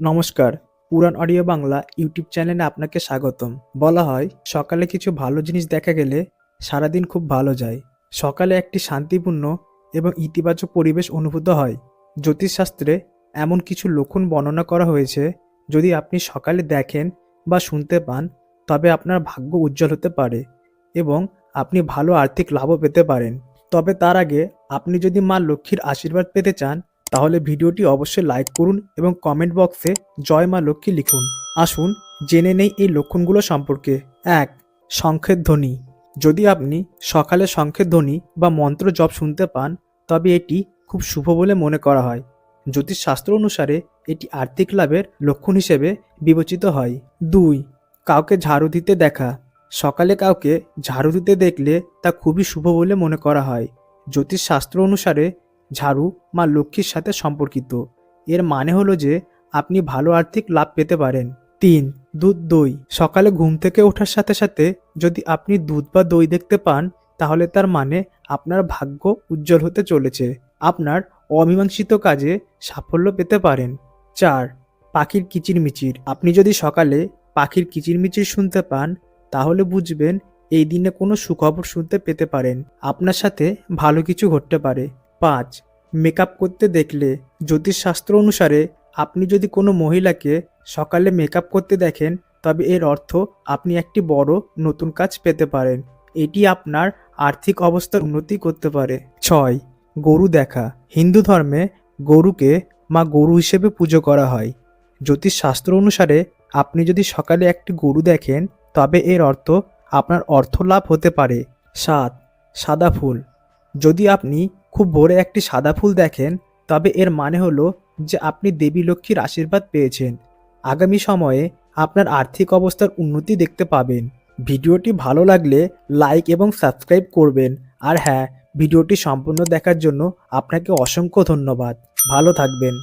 নমস্কার, পুরাণ audio Bangla YouTube চ্যানেলে আপনাকে স্বাগতম। বলা হয়, সকালে কিছু ভালো জিনিস দেখা গেলে সারাদিন খুব ভালো যায়। সকালে একটি শান্তিপূর্ণ এবং ইতিবাচক পরিবেশ অনুভূত হয়। জ্যোতিষশাস্ত্রে এমন কিছু লক্ষণ বর্ণনা করা হয়েছে, যদি আপনি সকালে দেখেন বা শুনতে পান, তবে আপনার ভাগ্য উজ্জ্বল হতে পারে এবং আপনি ভালো আর্থিক লাভও পেতে পারেন। তবে তার আগে আপনি যদি মা লক্ষ্মীর আশীর্বাদ পেতে চান তাহলে ভিডিওটি অবশ্যই লাইক করুন এবং কমেন্ট বক্সে জয় মা লক্ষ্মী লিখুন। আসুন, জেনে নেই এই লক্ষণগুলো সম্পর্কে। এক শঙ্খের ধ্বনি। যদি আপনি সকালে শঙ্খের ধ্বনি বা মন্ত্র জপ শুনতে পান, তবে এটি খুব শুভ বলে মনে করা হয়। জ্যোতিষশাস্ত্র অনুসারে এটি আর্থিক লাভের লক্ষণ হিসেবে বিবেচিত হয়। দুই, কাউকে ঝাড়ু দিতে দেখা। সকালে কাউকে ঝাড়ু দিতে দেখলে তা খুবই শুভ বলে মনে করা হয়। জ্যোতিষশাস্ত্র অনুসারে ঝাড়ু মা লক্ষ্মীর সাথে সম্পর্কিত। এর মানে হলো যে, আপনি ভালো আর্থিক লাভ পেতে পারেন। তিন, দুধ দই। সকালে ঘুম থেকে ওঠার সাথে সাথে যদি আপনি দুধ বা দই দেখতে পান, তাহলে তার মানে আপনার ভাগ্য উজ্জ্বল হতে চলেছে। আপনার অমীমাংসিত কাজে সাফল্য পেতে পারেন। চার, পাখির কিচিরমিচির। আপনি যদি সকালে পাখির কিচিরমিচির শুনতে পান, তাহলে বুঝবেন এই দিনে কোনো সুখবর শুনতে পেতে পারেন। আপনার সাথে ভালো কিছু ঘটতে পারে। পাঁচ, মেকআপ করতে দেখলে জ্যোতিষশাস্ত্র অনুসারে আপনি যদি কোনো মহিলাকে সকালে মেকআপ করতে দেখেন, তবে এর অর্থ আপনি একটি বড় নতুন কাজ পেতে পারেন। এটি আপনার আর্থিক অবস্থার উন্নতি করতে পারে। ছয়, গরু দেখা। হিন্দু ধর্মে গরুকে মা গরু হিসেবে পুজো করা হয়। জ্যোতিষশাস্ত্র অনুসারে আপনি যদি সকালে একটি গরু দেখেন, তবে এর অর্থ আপনার অর্থ লাভ হতে পারে। সাত, সাদা ফুল। যদি আপনি খুব ভোরে একটি সাদা ফুল দেখেন, তবে এর মানে হলো যে আপনি দেবী লক্ষ্মীর আশীর্বাদ পেয়েছেন। আগামী সময়ে আপনার আর্থিক অবস্থার উন্নতি দেখতে পাবেন। ভিডিওটি ভালো লাগলে লাইক এবং সাবস্ক্রাইব করবেন। আর হ্যাঁ ভিডিওটি সম্পূর্ণ দেখার জন্য আপনাকে অসংখ্য ধন্যবাদ। ভালো থাকবেন।